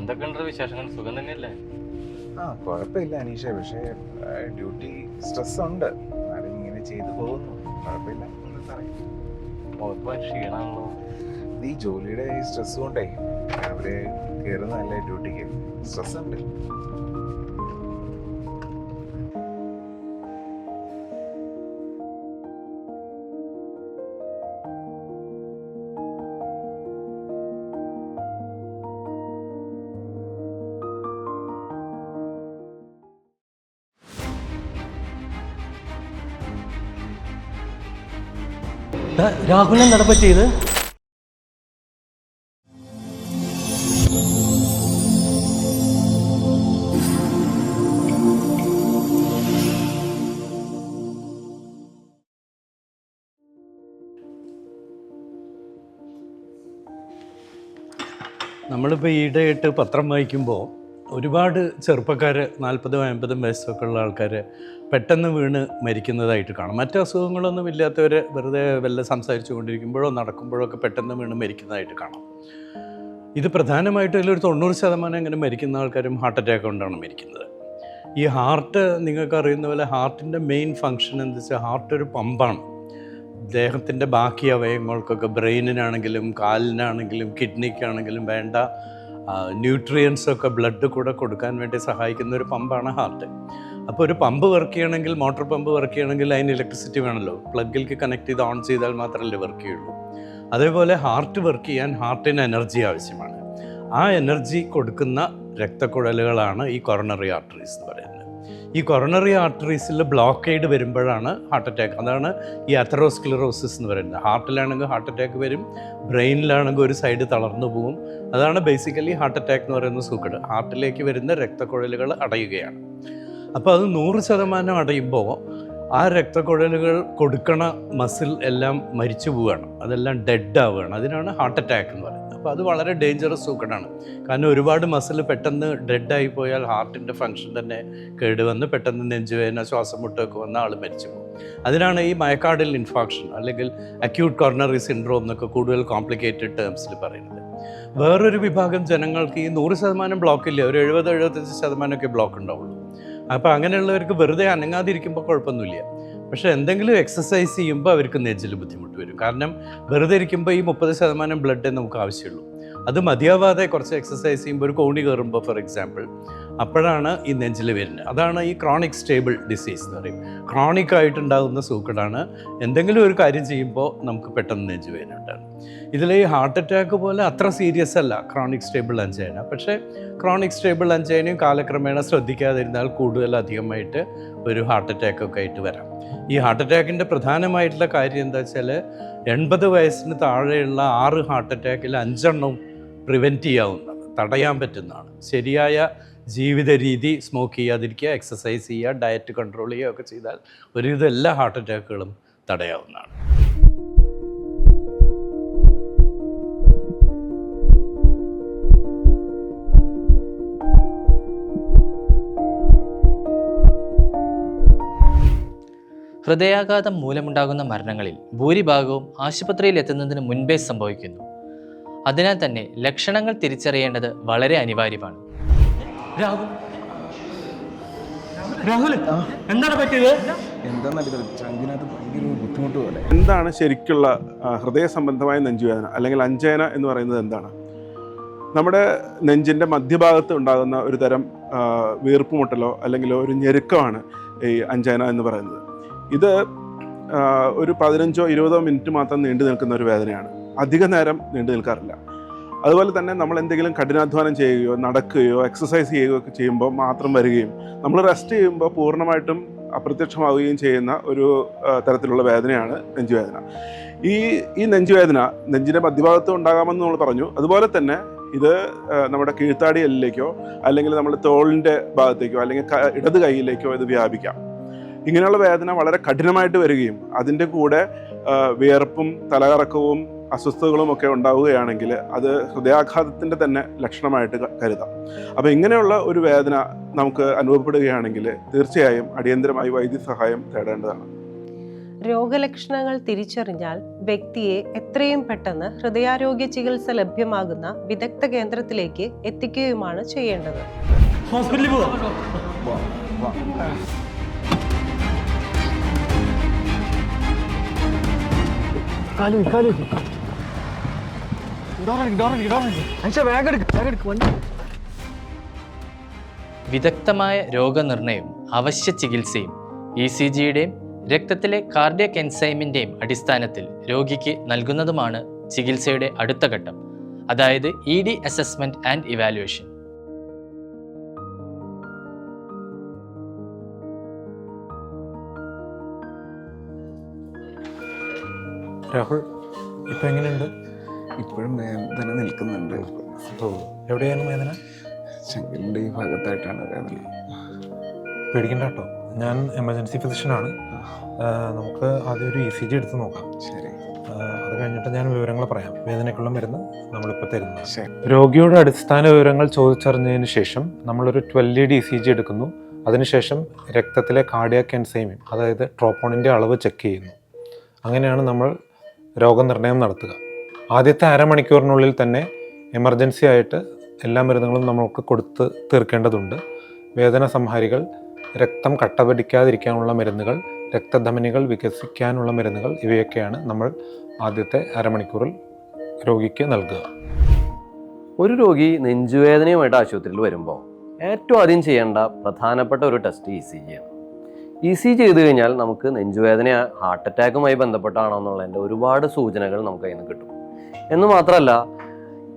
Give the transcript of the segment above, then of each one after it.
എന്തൊക്കെയുണ്ട് വിശേഷങ്ങൾ? സുഖം തന്നെയല്ലേ? ആ കുഴപ്പമില്ല അനീഷ. പക്ഷേ ഡ്യൂട്ടി സ്ട്രെസ് ഉണ്ട്. എന്നാലും ഇങ്ങനെ ചെയ്തു പോകുന്നു. കുഴപ്പമില്ല. ക്ഷീണമാണല്ലോ ഇത് ഈ ജോലിയുടെ സ്ട്രെസ് കൊണ്ടേ രാവിലെ കയറുന്നതല്ലേ ഡ്യൂട്ടിക്ക്? സ്ട്രെസ് ഉണ്ട് രാഹുലൻ നടപ്പറ്റിയത് നമ്മളിപ്പോൾ ഈയിടെയായിട്ട് പത്രം വായിക്കുമ്പോൾ ഒരുപാട് ചെറുപ്പക്കാർ നാൽപ്പതും അമ്പതും വയസ്സൊക്കെ ഉള്ള ആൾക്കാർ പെട്ടെന്ന് വീണ് മരിക്കുന്നതായിട്ട് കാണാം. മറ്റ് അസുഖങ്ങളൊന്നും ഇല്ലാത്തവർ വെറുതെ വല്ല സംസാരിച്ചു കൊണ്ടിരിക്കുമ്പോഴോ നടക്കുമ്പോഴോ ഒക്കെ പെട്ടെന്ന് വീണ് മരിക്കുന്നതായിട്ട് കാണാം. ഇത് പ്രധാനമായിട്ടും ഇതിലൊരു തൊണ്ണൂറ് ശതമാനം ഇങ്ങനെ മരിക്കുന്ന ആൾക്കാരും ഹാർട്ട് അറ്റാക്ക് കൊണ്ടാണ് മരിക്കുന്നത്. ഈ ഹാർട്ട് നിങ്ങൾക്ക് അറിയുന്ന പോലെ ഹാർട്ടിന്റെ മെയിൻ ഫങ്ഷൻ എന്താ വെച്ചാൽ ഹാർട്ട് ഒരു പമ്പാണ്. ദേഹത്തിന്റെ ബാക്കി അവയവങ്ങൾക്കൊക്കെ ബ്രെയിനിനാണെങ്കിലും കാലിനാണെങ്കിലും കിഡ്നിക്കാണെങ്കിലും വേണ്ട ന്യൂട്രിയൻസ് ഒക്കെ ബ്ലഡ് കൂടെ കൊടുക്കാൻ വേണ്ടി സഹായിക്കുന്ന ഒരു പമ്പാണ് ഹാർട്ട് അപ്പോൾ ഒരു പമ്പ് വർക്ക് ചെയ്യണമെങ്കിൽ മോട്ടോർ പമ്പ് വർക്ക് ചെയ്യണമെങ്കിൽ അതിന് ഇലക്ട്രിസിറ്റി വേണമല്ലോ പ്ലഗിലേക്ക് കണക്ട് ചെയ്ത് ഓൺ ചെയ്താൽ മാത്രമല്ലേ വർക്ക് ചെയ്യുള്ളൂ. അതേപോലെ ഹാർട്ട് വർക്ക് ചെയ്യാൻ ഹാർട്ടിന് എനർജി ആവശ്യമാണ്. ആ എനർജി കൊടുക്കുന്ന രക്തക്കുഴലുകളാണ് ഈ കൊറോണറി ആർട്ടറീസ് എന്ന് പറയുന്നത്. ഈ കൊറോണറി ആർട്ടറീസിൽ ബ്ലോക്കേഡ് വരുമ്പോഴാണ് ഹാർട്ട് അറ്റാക്ക് അതാണ് ഈ അത്തറോസ്ക്ലിറോസിസ് എന്ന് പറയുന്നത്. ഹാർട്ടിലാണെങ്കിൽ ഹാർട്ട് അറ്റാക്ക് വരും ബ്രെയിനിലാണെങ്കിൽ ഒരു സൈഡ് തളർന്നു പോകും അതാണ് ബേസിക്കലി ഹാർട്ട് അറ്റാക്ക് എന്ന് പറയുന്ന സൂക്കട്. ഹാർട്ടിലേക്ക് വരുന്ന രക്തക്കുഴലുകൾ അടയുകയാണ്. അപ്പോൾ അത് നൂറ് ശതമാനം അടയുമ്പോൾ ആ രക്തക്കുഴലുകൾ കൊടുക്കണ മസിൽ എല്ലാം മരിച്ചു പോവുകയാണ്. അതെല്ലാം ഡെഡ് ആവുകയാണ്. അതിനാണ് ഹാർട്ട് അറ്റാക്ക് എന്ന് പറയുന്നത്. അപ്പോൾ അത് വളരെ ഡേഞ്ചറസ് സൂക്കടാണ്. കാരണം ഒരുപാട് മസിൽ പെട്ടെന്ന് ഡെഡായി പോയാൽ ഹാർട്ടിന്റെ ഫങ്ഷൻ തന്നെ കേടുവന്ന് പെട്ടെന്ന് നെഞ്ചുവേദന ശ്വാസം മുട്ടൊക്കെ വന്ന ആൾ മരിച്ചു പോകും. അതിനാണ് ഈ മയക്കാർഡിൽ ഇൻഫാക്ഷൻ അല്ലെങ്കിൽ അക്യൂട്ട് കോർണറി സിൻഡ്രോം എന്നൊക്കെ കൂടുതൽ കോംപ്ലിക്കേറ്റഡ് ടേംസിൽ പറയുന്നത്. വേറൊരു വിഭാഗം ജനങ്ങൾക്ക് ഈ നൂറ് ശതമാനം ബ്ലോക്ക് ഇല്ല? ഒരു എഴുപത് എഴുപത്തഞ്ച് ശതമാനമൊക്കെ ബ്ലോക്ക് ഉണ്ടാവുള്ളൂ. അപ്പോൾ അങ്ങനെയുള്ളവർക്ക് വെറുതെ അനങ്ങാതിരിക്കുമ്പോൾ കുഴപ്പമൊന്നുമില്ല. പക്ഷേ എന്തെങ്കിലും എക്സസൈസ് ചെയ്യുമ്പോൾ അവർക്ക് നെഞ്ചിൽ ബുദ്ധിമുട്ട് വരും. കാരണം വെറുതെ ഇരിക്കുമ്പോൾ ഈ മുപ്പത് ശതമാനം ബ്ലഡേ നമുക്ക് ആവശ്യമുള്ളൂ. അത് മതിയാവാതെ കുറച്ച് എക്സസൈസ് ചെയ്യുമ്പോൾ ഒരു കോണി കയറുമ്പോൾ ഫോർ എക്സാമ്പിൾ അപ്പോഴാണ് ഈ നെഞ്ചിൽ വരുന്നത്. അതാണ് ഈ ക്രോണിക് സ്റ്റേബിൾ ഡിസീസ് എന്ന് പറയും. ക്രോണിക് ആയിട്ടുണ്ടാകുന്ന സൂക്കടാണ്. എന്തെങ്കിലും ഒരു കാര്യം ചെയ്യുമ്പോൾ നമുക്ക് പെട്ടെന്ന് നെഞ്ച് വേദന ഉണ്ടാകും. ഇതിൽ ഈ ഹാർട്ട് അറ്റാക്ക് പോലെ അത്ര സീരിയസ് അല്ല ക്രോണിക് സ്റ്റേബിൾ അഞ്ചേന പക്ഷേ ക്രോണിക് സ്റ്റേബിൾ അഞ്ചേനയും കാലക്രമേണ ശ്രദ്ധിക്കാതിരുന്നാൽ കൂടുതൽ അധികമായിട്ട് ഒരു ഹാർട്ട് അറ്റാക്ക് ഒക്കെ ആയിട്ട് വരാം. ഈ ഹാർട്ട് അറ്റാക്കിന്റെ പ്രധാനമായിട്ടുള്ള കാര്യം എന്താ വെച്ചാൽ എൺപത് വയസ്സിന് താഴെയുള്ള ആറ് ഹാർട്ട് അറ്റാക്കിൽ അഞ്ചെണ്ണവും പ്രിവെന്റ് ചെയ്യാവുന്നതാണ്. തടയാൻ പറ്റുന്നതാണ്. ശരിയായ ജീവിത രീതി സ്മോക്ക് ചെയ്യാതിരിക്കുക എക്സസൈസ് ചെയ്യുക ഡയറ്റ് കൺട്രോൾ ചെയ്യുക ഒക്കെ ചെയ്താൽ ഒരുവിധം എല്ലാ ഹാർട്ട് അറ്റാക്കുകളും തടയാവുന്നതാണ്. ഹൃദയാഘാതം മൂലമുണ്ടാകുന്ന മരണങ്ങളിൽ ഭൂരിഭാഗവും ആശുപത്രിയിൽ എത്തുന്നതിന് മുൻപേ സംഭവിക്കുന്നു. അതിനാൽ തന്നെ ലക്ഷണങ്ങൾ തിരിച്ചറിയേണ്ടത് വളരെ അനിവാര്യമാണ്. രാഹുൽ. രാഹുൽ എന്താണ് പറ്റിയത്? ചങ്കിനകത്ത് ഭയങ്കര ബുദ്ധിമുട്ട് പോലെ. എന്താണ് ശരിക്കുള്ള ഹൃദയ സംബന്ധമായ നെഞ്ചുവേദന അല്ലെങ്കിൽ അഞ്ചേന എന്ന് പറയുന്നത് എന്താണ്? നമ്മുടെ നെഞ്ചിന്റെ മധ്യഭാഗത്ത് ഉണ്ടാകുന്ന ഒരു തരം വീർപ്പ് വീർപ്പുമുട്ടലോ അല്ലെങ്കിൽ ഒരു ഞെരുക്കമാണ് ഈ അഞ്ചേന എന്ന് പറയുന്നത്. ഇത് ഒരു പതിനഞ്ചോ ഇരുപതോ മിനിറ്റ് മാത്രം നീണ്ടു നിൽക്കുന്ന ഒരു വേദനയാണ്. അധിക നേരം നീണ്ടു നിൽക്കാറില്ല. അതുപോലെ തന്നെ നമ്മൾ എന്തെങ്കിലും കഠിനാധ്വാനം ചെയ്യുകയോ നടക്കുകയോ എക്സസൈസ് ചെയ്യുകയോ ഒക്കെ ചെയ്യുമ്പോൾ മാത്രം വരികയും നമ്മൾ റെസ്റ്റ് ചെയ്യുമ്പോൾ പൂർണമായിട്ടും അപ്രത്യക്ഷമാവുകയും ചെയ്യുന്ന ഒരു തരത്തിലുള്ള വേദനയാണ് നെഞ്ചുവേദന. ഈ ഈ നെഞ്ചുവേദന നെഞ്ചിന്റെ മധ്യഭാഗത്ത് ഉണ്ടാകാമെന്ന് നമ്മൾ പറഞ്ഞു. അതുപോലെ തന്നെ ഇത് നമ്മുടെ കീഴ്ത്താടി എല്ലിലേക്കോ അല്ലെങ്കിൽ നമ്മുടെ തോളിന്റെ ഭാഗത്തേക്കോ അല്ലെങ്കിൽ ഇടത് കൈയിലേക്കോ ഇത് വ്യാപിക്കാം. ഇങ്ങനെയുള്ള വേദന വളരെ കഠിനമായിട്ട് വരികയും അതിന്റെ കൂടെ വിയർപ്പും തലകറക്കവും അസ്വസ്ഥതകളും ഒക്കെ ഉണ്ടാവുകയാണെങ്കിൽ അത് ഹൃദയാഘാതത്തിന്റെ തന്നെ ലക്ഷണമായിട്ട് കരുതാം. അപ്പോൾ ഇങ്ങനെയുള്ള ഒരു വേദന നമുക്ക് അനുഭവപ്പെടുകയാണെങ്കിൽ തീർച്ചയായും അടിയന്തരമായി വൈദ്യസഹായം തേടേണ്ടതാണ്. രോഗലക്ഷണങ്ങൾ തിരിച്ചറിഞ്ഞാൽ വ്യക്തിയെ എത്രയും പെട്ടെന്ന് ഹൃദയാരോഗ്യ ചികിത്സ ലഭ്യമാകുന്ന വിദഗ്ധ കേന്ദ്രത്തിലേക്ക് എത്തിക്കുകയുമാണ് ചെയ്യേണ്ടത്. ഹോസ്പിറ്റലിൽ പോവാം. വിദഗ്ധമായ രോഗനിർണയവും അവശ്യ ചികിത്സയും ഇ സി ജിയുടെയും രക്തത്തിലെ കാർഡിയക് എൻസൈമിന്റെയും അടിസ്ഥാനത്തിൽ രോഗിക്ക് നൽകുന്നതുമാണ് ചികിത്സയുടെ അടുത്ത ഘട്ടം അതായത് E D assessment and evaluation. Rahul ഇപ്പം എങ്ങനെയുണ്ട്? ഇപ്പോഴും വേദന നിൽക്കുന്നുണ്ട്. എവിടെയാണ് വേദന? ചെങ്കലിന്റെ ഈ ഭാഗത്തായിട്ടാണ് വേദന. പേടിക്കണ്ട കേട്ടോ. ഞാൻ എമർജൻസി ഫിസിഷ്യനാണ് നമുക്ക് ആദ്യം ഒരു ഇ സി ജി എടുത്ത് നോക്കാം. ശരി. അത് കഴിഞ്ഞിട്ട് ഞാൻ വിവരങ്ങൾ പറയാം. വേദനയ്ക്കുള്ള മരുന്ന് നമ്മളിപ്പോൾ തരുന്നത് രോഗിയുടെ അടിസ്ഥാന വിവരങ്ങൾ ചോദിച്ചറിഞ്ഞതിന് ശേഷം നമ്മളൊരു ട്വൽവ് ഡി സി ജി എടുക്കുന്നു. അതിനുശേഷം രക്തത്തിലെ കാർഡിയാക് എൻസൈമിൻ അതായത് ട്രോപ്പോണിന്റെ അളവ് ചെക്ക് ചെയ്യുന്നു. അങ്ങനെയാണ് നമ്മൾ രോഗനിർണയം നടത്തുക. ആദ്യത്തെ അരമണിക്കൂറിനുള്ളിൽ തന്നെ എമർജൻസി ആയിട്ട് എല്ലാ മരുന്നുകളും നമുക്ക് കൊടുത്ത് തീർക്കേണ്ടതുണ്ട്. വേദന സംഹാരികൾ രക്തം കട്ടപിടിക്കാതിരിക്കാനുള്ള മരുന്നുകൾ രക്തധമനികൾ വികസിക്കാനുള്ള മരുന്നുകൾ ഇവയൊക്കെയാണ് നമ്മൾ ആദ്യത്തെ അരമണിക്കൂറിൽ രോഗിക്ക് നൽകുക. ഒരു രോഗി നെഞ്ചുവേദനയുമായിട്ട് ആശുപത്രിയിൽ വരുമ്പോൾ ഏറ്റവും ആദ്യം ചെയ്യേണ്ട പ്രധാനപ്പെട്ട ഒരു ടെസ്റ്റ് ഇ സി ജി ആണ്. ഇ സി ജി ചെയ്ത് കഴിഞ്ഞാൽ നമുക്ക് നെഞ്ചുവേദന ഹാർട്ട് അറ്റാക്കുമായി ബന്ധപ്പെട്ടാണോ എന്നുള്ളതിന്റെ ഒരുപാട് സൂചനകൾ നമുക്ക് അതിൽ നിന്ന് കിട്ടും. എന്ന് മാത്രമല്ല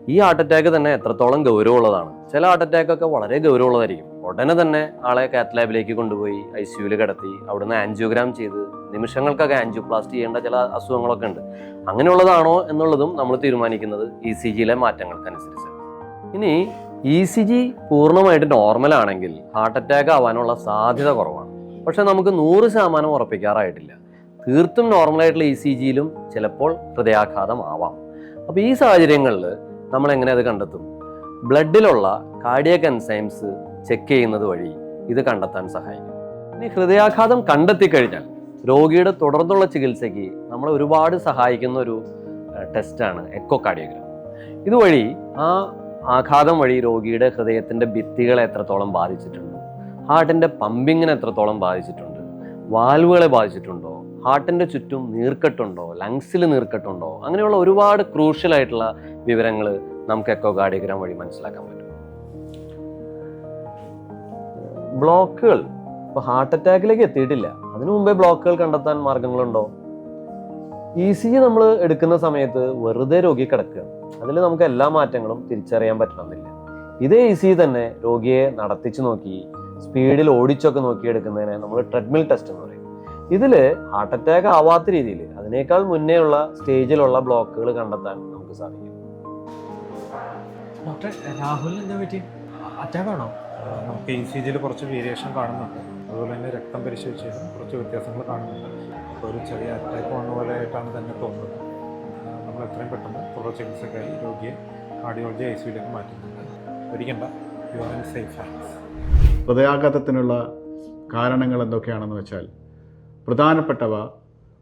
ഈ ഹാർട്ട് അറ്റാക്ക് തന്നെ എത്രത്തോളം ഗൗരവമുള്ളതാണ്. ചില ഹാർട്ട് അറ്റാക്ക് ഒക്കെ വളരെ ഗൗരവമുള്ളതായിരിക്കും. ഉടനെ തന്നെ ആളെ കാത്ത് ലാബിലേക്ക് കൊണ്ടുപോയി ഐ സിയുവിൽ കിടത്തി അവിടുന്ന് ആൻജിയോഗ്രാം ചെയ്ത് നിമിഷങ്ങൾക്കൊക്കെ ആൻജിയോപ്ലാസ്റ്റി ചെയ്യേണ്ട ചില അസുഖങ്ങളൊക്കെ ഉണ്ട്. അങ്ങനെയുള്ളതാണോ എന്നുള്ളതും നമ്മൾ തീരുമാനിക്കുന്നത് ഇ സി ജിയിലെ മാറ്റങ്ങൾക്കനുസരിച്ച്. ഇനി ഇ സി ജി പൂർണമായിട്ട് നോർമൽ ആണെങ്കിൽ ഹാർട്ട് അറ്റാക്ക് ആവാനുള്ള സാധ്യത കുറവാണ്. പക്ഷേ നമുക്ക് നൂറ് ശതമാനം ഉറപ്പിക്കാറായിട്ടില്ല. തീർത്തും നോർമലായിട്ടുള്ള ഇ സി ജിയിലും ചിലപ്പോൾ ഹൃദയാഘാതം ആവാം അപ്പോൾ ഈ സാഹചര്യങ്ങളിൽ നമ്മൾ എങ്ങനെ അത് കണ്ടെത്തും? ബ്ലഡിലുള്ള കാർഡിയക് എൻസൈംസ് ചെക്ക് ചെയ്യുന്നത് വഴി ഇത് കണ്ടെത്താൻ സഹായിക്കും. ഇനി ഹൃദയാഘാതം കണ്ടെത്തി കഴിഞ്ഞാൽ രോഗിയുടെ തുടർന്നുള്ള ചികിത്സയ്ക്ക് നമ്മളെ ഒരുപാട് സഹായിക്കുന്ന ഒരു ടെസ്റ്റാണ് എക്കോ കാർഡിയോഗ്രാം ഇതുവഴി ആ ആഘാതം വഴി രോഗിയുടെ ഹൃദയത്തിന്റെ ഭിത്തികളെ എത്രത്തോളം ബാധിച്ചിട്ടുണ്ട്? ഹാർട്ടിന്റെ പമ്പിങ്ങിനെ എത്രത്തോളം ബാധിച്ചിട്ടുണ്ട്? വാൽവുകളെ ബാധിച്ചിട്ടുണ്ടോ? ഹാർട്ടിന്റെ ചുറ്റും നീർക്കെട്ടുണ്ടോ? ലങ്സിൽ നീർക്കെട്ടുണ്ടോ? അങ്ങനെയുള്ള ഒരുപാട് ക്രൂഷ്യൽ ആയിട്ടുള്ള വിവരങ്ങൾ നമുക്ക് എക്കോ കാർഡിയോഗ്രാം വഴി മനസ്സിലാക്കാൻ പറ്റും. ബ്ലോക്കുകൾ. ഇപ്പൊ ഹാർട്ട് അറ്റാക്കിലേക്ക് എത്തിയിട്ടില്ല. അതിനു മുമ്പേ ബ്ലോക്കുകൾ കണ്ടെത്താൻ മാർഗങ്ങളുണ്ടോ? ഇ സി ജി നമ്മൾ എടുക്കുന്ന സമയത്ത് വെറുതെ രോഗി കിടക്കുക. അതിൽ നമുക്ക് എല്ലാ മാറ്റങ്ങളും തിരിച്ചറിയാൻ പറ്റണമെന്നില്ല. ഇതേ ഇ സി തന്നെ രോഗിയെ നടത്തിച്ചു നോക്കി സ്പീഡിൽ ഓടിച്ചൊക്കെ നോക്കി എടുക്കുന്നതിനെ നമ്മൾ ട്രെഡ്മിൽ ടെസ്റ്റ് എന്ന് പറയും. ഇതിൽ ഹാർട്ട് അറ്റാക്ക് ആവാത്ത രീതിയിൽ അതിനേക്കാൾ മുന്നേ ഉള്ള സ്റ്റേജിലുള്ള ബ്ലോക്കുകൾ കണ്ടെത്താൻ നമുക്ക് സാധിക്കും. ഡോക്ടർ രാഹുലിന് എന്താ പറ്റി അറ്റാക്കാണോ ആ, നമുക്ക് ഇ സി ജിയിൽ കുറച്ച് വേരിയേഷൻ കാണുന്നുണ്ട്. അതുപോലെ തന്നെ രക്തം പരിശോധിച്ചതിലും കുറച്ച് വ്യത്യാസങ്ങൾ കാണുന്നുണ്ട്. അപ്പോൾ ഒരു ചെറിയ അറ്റാക്ക് വന്ന പോലെ ആയിട്ടാണ് തന്നെ തോന്നുന്നത്. നമ്മൾ എത്രയും പെട്ടെന്ന് തുടർ ചികിത്സക്കായി രോഗിയെ കാർഡിയോളജി ഐ സിയിലേക്ക് മാറ്റുന്നുണ്ട്. ഒരിക്കണ്ട you are in safe hands ഹൃദയാഘാതത്തിനുള്ള കാരണങ്ങൾ എന്തൊക്കെയാണെന്ന് വെച്ചാൽ പ്രധാനപ്പെട്ടവ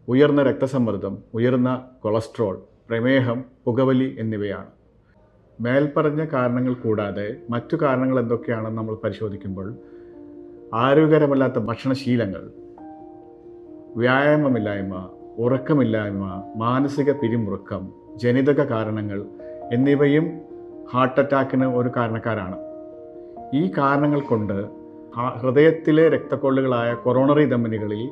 ഉയർന്ന രക്തസമ്മർദ്ദം ഉയർന്ന കൊളസ്ട്രോൾ പ്രമേഹം പുകവലി എന്നിവയാണ്. മേൽപ്പറഞ്ഞ കാരണങ്ങൾ കൂടാതെ മറ്റു കാരണങ്ങൾ എന്തൊക്കെയാണെന്ന് നമ്മൾ പരിശോധിക്കുമ്പോൾ ആരോഗ്യകരമല്ലാത്ത ഭക്ഷണശീലങ്ങൾ വ്യായാമമില്ലായ്മ ഉറക്കമില്ലായ്മ മാനസിക പിരിമുറുക്കം ജനിതക കാരണങ്ങൾ എന്നിവയും ഹാർട്ട് അറ്റാക്കിന് ഒരു കാരണക്കാരാണ്. ഈ കാരണങ്ങൾ കൊണ്ട് ഹൃദയത്തിലെ രക്തക്കൊള്ളുകളായ കൊറോണറി ധമനികളിൽ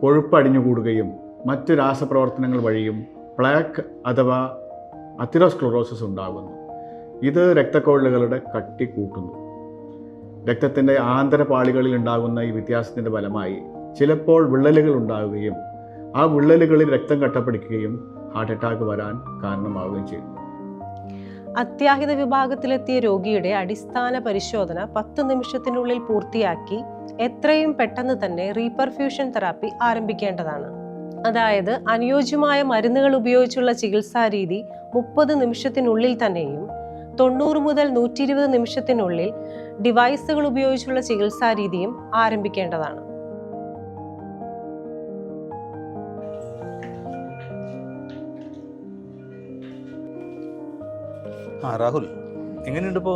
കൊഴുപ്പ് അടിഞ്ഞുകൂടുകയും മറ്റ് രാസപ്രവർത്തനങ്ങൾ വഴിയും പ്ലാക്ക് അഥവാ അതിറോസ്ക്ലോറോസിസ് ഉണ്ടാകുന്നു. ഇത് രക്തക്കൊള്ളുകളുടെ കട്ടി കൂട്ടുന്നു. രക്തത്തിന്റെ ആന്തരപാളികളിൽ ഉണ്ടാകുന്ന ഈ വ്യത്യാസത്തിന്റെ ഫലമായി ചിലപ്പോൾ വിള്ളലുകൾ ഉണ്ടാവുകയും ആ വിള്ളലുകളിൽ രക്തം കട്ടപ്പിടിക്കുകയും ഹാർട്ട് അറ്റാക്ക് വരാൻ കാരണമാവുകയും ചെയ്യുന്നു അത്യാഹിത വിഭാഗത്തിലെത്തിയ രോഗിയുടെ അടിസ്ഥാന പരിശോധന പത്ത് നിമിഷത്തിനുള്ളിൽ പൂർത്തിയാക്കി എത്രയും പെട്ടെന്ന് തന്നെ റീപെർഫ്യൂഷൻ തെറാപ്പി ആരംഭിക്കേണ്ടതാണ്. അതായത് അനുയോജ്യമായ മരുന്നുകൾ ഉപയോഗിച്ചുള്ള ചികിത്സാ രീതി മുപ്പത് നിമിഷത്തിനുള്ളിൽ തന്നെയും തൊണ്ണൂറ് മുതൽ നൂറ്റി ഇരുപത് നിമിഷത്തിനുള്ളിൽ ഡിവൈസുകൾ ഉപയോഗിച്ചുള്ള ചികിത്സാ രീതിയും ആരംഭിക്കേണ്ടതാണ്. ആ രാഹുൽ എങ്ങനെയുണ്ട് ഇപ്പോ?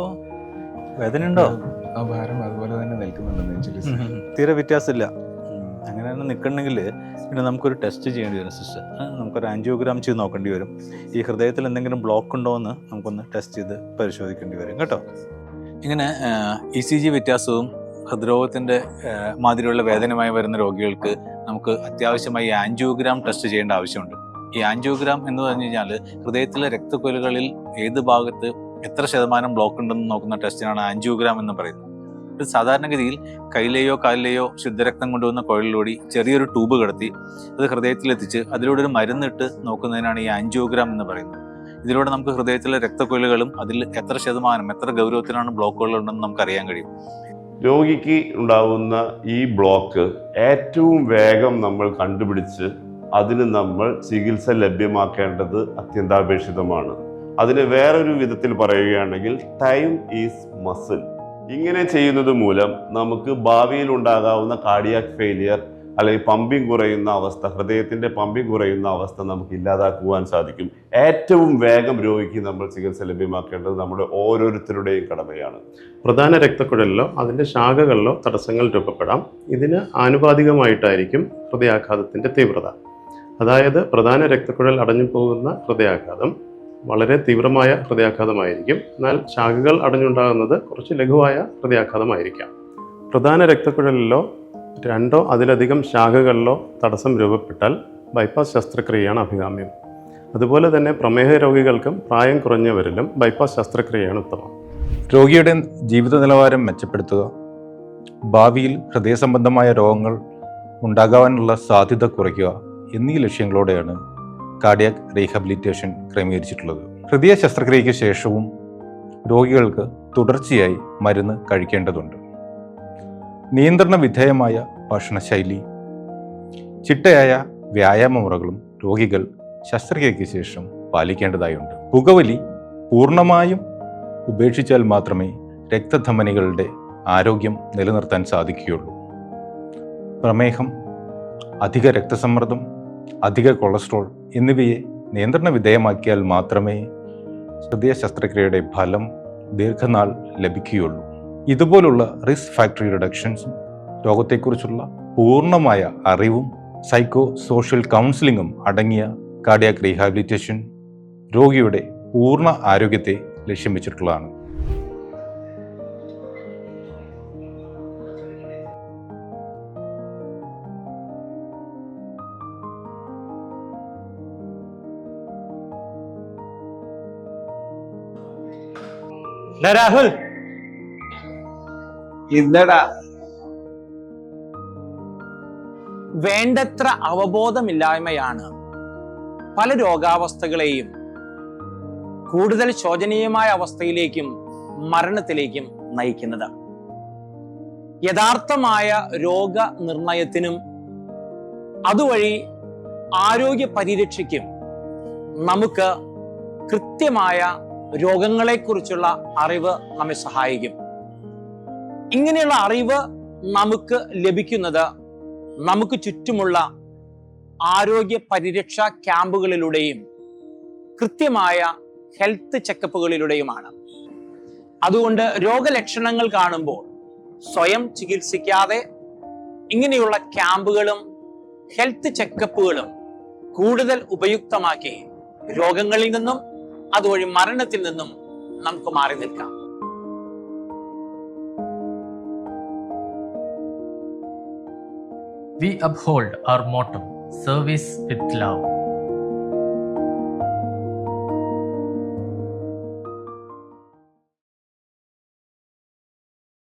വേദനയുണ്ടോ? ഉണ്ടോ ആ ഭാരം അതുപോലെ തന്നെ നിൽക്കുന്നുണ്ടെന്ന് നെഞ്ചിൽ തീരെ വ്യത്യാസമില്ല. അങ്ങനെ തന്നെ നിൽക്കണമെങ്കിൽ പിന്നെ നമുക്കൊരു ടെസ്റ്റ് ചെയ്യേണ്ടി വരും സിസ്റ്റർ. നമുക്കൊരു ആൻജിയോഗ്രാം ചെയ്ത് നോക്കേണ്ടി വരും. ഈ ഹൃദയത്തിൽ എന്തെങ്കിലും ബ്ലോക്ക് ഉണ്ടോ എന്ന് നമുക്കൊന്ന് ടെസ്റ്റ് ചെയ്ത് പരിശോധിക്കേണ്ടി വരും കേട്ടോ? ഇങ്ങനെ ഇ സി ജി വ്യത്യാസവും ഹൃദ്രോഗത്തിന്റെ മാതിരിയുള്ള വേദനയുമായി വരുന്ന രോഗികൾക്ക് നമുക്ക് അത്യാവശ്യമായി ആൻജിയോഗ്രാം ടെസ്റ്റ് ചെയ്യേണ്ട ആവശ്യമുണ്ട്. ഈ ആൻജിയോഗ്രാം എന്ന് പറഞ്ഞു കഴിഞ്ഞാൽ ഹൃദയത്തിലെ രക്തക്കൊലുകളിൽ ഏത് ഭാഗത്ത് എത്ര ശതമാനം ബ്ലോക്ക് ഉണ്ടെന്ന് നോക്കുന്ന ടെസ്റ്റിനാണ് ആൻജിയോഗ്രാം എന്ന് പറയുന്നത്. ഇത് സാധാരണഗതിയിൽ കയ്യിലെയോ കാലിലെയോ ശുദ്ധരക്തം കൊണ്ടുവന്ന കുഴലിലൂടെ ചെറിയൊരു ട്യൂബ് കടത്തി അത് ഹൃദയത്തിലെത്തിച്ച് അതിലൂടെ ഒരു മരുന്നിട്ട് നോക്കുന്നതിനാണ് ഈ ആൻജിയോഗ്രാം എന്ന് പറയുന്നത്. ഇതിലൂടെ നമുക്ക് ഹൃദയത്തിലെ രക്തക്കൊലുകളും അതിൽ എത്ര ശതമാനം എത്ര ഗൗരവത്തിലാണ് ബ്ലോക്കുകൾ ഉണ്ടെന്ന് നമുക്ക് അറിയാൻ കഴിയും. രോഗിക്ക് ഉണ്ടാവുന്ന ഈ ബ്ലോക്ക് ഏറ്റവും വേഗം നമ്മൾ കണ്ടുപിടിച്ച് അതിന് നമ്മൾ ചികിത്സ ലഭ്യമാക്കേണ്ടത് അത്യന്താപേക്ഷിതമാണ്. അതിന് വേറൊരു വിധത്തിൽ പറയുകയാണെങ്കിൽ ടൈം ഈസ് മസിൽ ഇങ്ങനെ ചെയ്യുന്നത് മൂലം നമുക്ക് ഭാവിയിൽ ഉണ്ടാകാവുന്ന കാർഡിയാക് ഫെയിലിയർ അല്ലെങ്കിൽ പമ്പിങ് കുറയുന്ന അവസ്ഥ ഹൃദയത്തിന്റെ പമ്പിങ് കുറയുന്ന അവസ്ഥ നമുക്ക് ഇല്ലാതാക്കുവാൻ സാധിക്കും. ഏറ്റവും വേഗം രോഗിക്ക് നമ്മൾ ചികിത്സ ലഭ്യമാക്കേണ്ടത് നമ്മുടെ ഓരോരുത്തരുടെയും കടമയാണ്. പ്രധാന രക്തക്കുഴലിലോ അതിന്റെ ശാഖകളിലോ തടസ്സങ്ങൾ രൂപപ്പെടാം. ഇതിന് ആനുപാതികമായിട്ടായിരിക്കും ഹൃദയാഘാതത്തിന്റെ തീവ്രത. അതായത് പ്രധാന രക്തക്കുഴൽ അടഞ്ഞു പോകുന്ന ഹൃദയാഘാതം വളരെ തീവ്രമായ ഹൃദയാഘാതമായിരിക്കും. എന്നാൽ ശാഖകൾ അടഞ്ഞുണ്ടാകുന്നത് കുറച്ച് ലഘുവായ ഹൃദയാഘാതമായിരിക്കാം. പ്രധാന രക്തക്കുഴലിലോ രണ്ടോ അതിലധികം ശാഖകളിലോ തടസ്സം രൂപപ്പെട്ടാൽ ബൈപ്പാസ് ശസ്ത്രക്രിയയാണ് അഭികാമ്യം. അതുപോലെ തന്നെ പ്രമേഹ രോഗികൾക്കും പ്രായം കുറഞ്ഞവരിലും ബൈപ്പാസ് ശസ്ത്രക്രിയയാണ് ഉത്തമം. രോഗിയുടെ ജീവിത നിലവാരം മെച്ചപ്പെടുത്തുക ഭാവിയിൽ ഹൃദയ സംബന്ധമായ രോഗങ്ങൾ ഉണ്ടാകാനുള്ള സാധ്യത കുറയ്ക്കുക എന്നീ ലക്ഷ്യങ്ങളോടെയാണ് കാർഡിയാക് റീഹാബിലിറ്റേഷൻ ക്രമീകരിച്ചിട്ടുള്ളത്. ഹൃദയ ശസ്ത്രക്രിയയ്ക്ക് ശേഷവും രോഗികൾക്ക് തുടർച്ചയായി മരുന്ന് കഴിക്കേണ്ടതുണ്ട്. നിയന്ത്രണ വിധേയമായ ഭക്ഷണശൈലി ചിട്ടയായ വ്യായാമ മുറകളും രോഗികൾ ശസ്ത്രക്രിയയ്ക്ക് ശേഷം പാലിക്കേണ്ടതായുണ്ട്. പുകവലി പൂർണമായും ഉപേക്ഷിച്ചാൽ മാത്രമേ രക്തധമനികളുടെ ആരോഗ്യം നിലനിർത്താൻ സാധിക്കുകയുള്ളൂ. പ്രമേഹം അധിക രക്തസമ്മർദ്ദം അധിക കൊളസ്ട്രോൾ എന്നിവയെ നിയന്ത്രണ വിധേയമാക്കിയാൽ മാത്രമേ ഹൃദയ ശസ്ത്രക്രിയയുടെ ഫലം ദീർഘനാൾ ലഭിക്കുകയുള്ളൂ. ഇതുപോലുള്ള റിസ്ക് ഫാക്ടറി റിഡക്ഷൻസും രോഗത്തെക്കുറിച്ചുള്ള പൂർണമായ അറിവും സൈക്കോ സോഷ്യൽ കൗൺസിലിങ്ങും അടങ്ങിയ കാർഡിയാക് റീഹാബിലിറ്റേഷൻ രോഗിയുടെ പൂർണ ആരോഗ്യത്തെ ലക്ഷ്യം വെച്ചിട്ടുള്ളതാണ്. രാഹുൽ. ഇല്ലടാ. വേണ്ടത്ര അവബോധമില്ലായ്മയാണ് പല രോഗാവസ്ഥകളെയും കൂടുതൽ ശോചനീയമായ അവസ്ഥയിലേക്കും മരണത്തിലേക്കും നയിക്കുന്നത്. യഥാർത്ഥമായ രോഗനിർണയത്തിനും അതുവഴി ആരോഗ്യ പരിരക്ഷയ്ക്കും നമുക്ക് കൃത്യമായ രോഗങ്ങളെക്കുറിച്ചുള്ള അറിവ് നമ്മെ സഹായിക്കും. ഇങ്ങനെയുള്ള അറിവ് നമുക്ക് ലഭിക്കുന്നത് നമുക്ക് ചുറ്റുമുള്ള ആരോഗ്യ പരിരക്ഷാ ക്യാമ്പുകളിലൂടെയും കൃത്യമായ ഹെൽത്ത് ചെക്കപ്പുകളിലൂടെയുമാണ്. അതുകൊണ്ട് രോഗലക്ഷണങ്ങൾ കാണുമ്പോൾ സ്വയം ചികിത്സിക്കാതെ ഇങ്ങനെയുള്ള ക്യാമ്പുകളും ഹെൽത്ത് ചെക്കപ്പുകളും കൂടുതൽ ഉപയുക്തമാക്കി രോഗങ്ങളിൽ നിന്നും അതുവഴി മരണത്തിൽ നിന്നും നമുക്ക് മാറി നിൽക്കാം. We uphold our motto service with love